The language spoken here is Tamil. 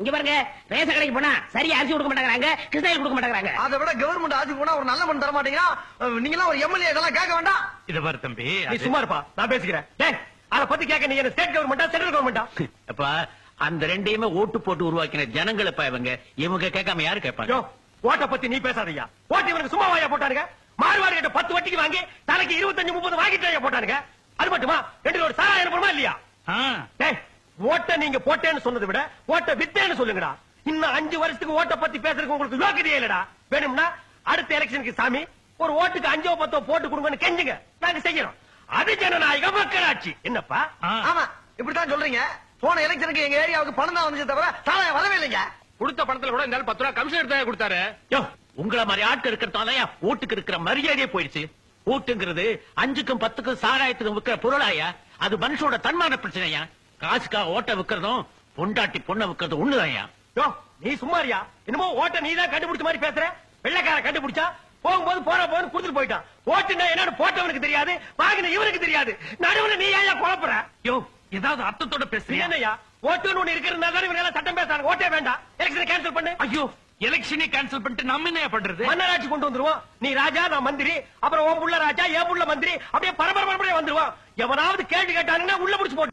இங்க பாருங்க ரேஷன் கடைக்கு போனா சரியா அரிசி கொடுக்க மாட்டேங்கிறாங்க கிருஷ்ணகிரி கொடுக்க மாட்டேங்கிறாங்க. அதை விட கவர்மெண்ட் ஆட்சி போனா ஒரு நல்ல மண் தர மாட்டீங்கன்னா நீங்க எல்லாம் ஒரு எம்எல்ஏ இதெல்லாம் கேட்க வேண்டாம். இத பாரு தம்பி நீ சும்மா இருப்பா நான் பேசிக்கிறேன். டேய் அத பத்தி கேட்க நீங்க ஸ்டேட் கவர்மெண்டா சென்ட்ரல் கவர்மெண்டா அப்பா அந்த ரெண்டையுமே ஓட்டு போட்டு உருவாக்கின ஜனங்கள் இப்ப இவங்க. இவங்க கேட்காம யாரு கேட்பாங்க? ஓட்ட பத்தி நீ பேசாதய்யா ஓட்டு இவனுக்கு சும்மா வாயா போட்டானுங்க. மாறுவாடு கிட்ட பத்து வட்டிக்கு வாங்கி தலைக்கு இருபத்தஞ்சு முப்பது வாங்கிட்டு போட்டானுங்க. அது மட்டுமா? ரெண்டு ஒரு சாராயம் போடுமா இல்லையா? ஆ, டேய் ஓட்ட நீங்க போட்டேன்னு சொன்னதை விட ஓட்ட வித்தேன்னு சொல்லுங்கடா. இன்னும் அஞ்சு வருஷத்துக்கு ஓட்ட பத்தி பேசுறதுக்கு உங்களுக்கு யோக்கியதையே இல்லடா. வேணும்னா அடுத்த எலெக்ஷனுக்கு சாமி ஒரு ஓட்டுக்கு அஞ்சோ பத்தோ போட்டு கொடுங்கன்னு கெஞ்சுங்க. நாங்க செய்யறோம். அது ஜனநாயக மக்களாட்சி. என்னப்பா. ஆமா இப்படித்தான் சொல்றீங்க. போன எலெக்ஷனுக்கு எங்க ஏரியாவுக்கு பணம் தான் வந்துச்சு தவிர சாராயம் வரவே இல்லைங்க. கொடுத்த பணத்துல கூட இந்த பத்து ரூபா கமிஷன் எடுத்து கொடுத்தாரு. யோ உங்கள மாதிரி ஆட்கள் இருக்கிறதால ஓட்டுக்கு இருக்கிற மரியாதையே போயிடுச்சு? ஓட்டுங்கிறது அஞ்சுக்கும் பத்துக்கும் சாராயத்துக்கும் விக்கிற பொருளாயா அது மனுஷோட தன்மான பிரச்சனையா? காசுக்காக ஓட்ட விக்கிறதும் பொண்டாட்டி பொண்ணை விக்கிறதும் ஒண்ணுதான்யா யோ நீ சும்மாரியா என்னமோ ஓட்ட நீ தான் கண்டுபிடிச்ச மாதிரி பேசுற? வெள்ளைக்கார கண்டுபிடிச்சா? போகும்போது போற போது குடுத்துட்டு போயிட்டான். ஓட்டுனா என்னன்னு போட்டவனுக்கு தெரியாது வாங்கின இவனுக்கு தெரியாது. நடுவுல நீ ஏன் குழப்புற யோ ஏதாவது அர்த்தத்தோட பேசுறியா? என்னய்யா? ஓட்டுன்னு ஒண்ணு இருக்கிறதுனால தான் இவங்க எல்லாம் சட்டம் பேசுறாங்க. ஓட்டே வேண்டாம். எலெக்ஷனை கேன்சல் பண்ணு. ஐயோ எலெக்ஷனே கேன்சல் பண்ணிட்டு நம்ம என்ன பண்றது? மன்னராட்சி கொண்டு வந்துருவோம். நீ ராஜா நான் மந்திரி அப்புறம் உன் புள்ள ராஜா என் புள்ள மந்திரி அப்படியே பரபர பரபரையா வந்துருவோம் எவனாவது கேள்வி கேட்டானுங்கன்னா உள்ள முடிச்சு போட்டு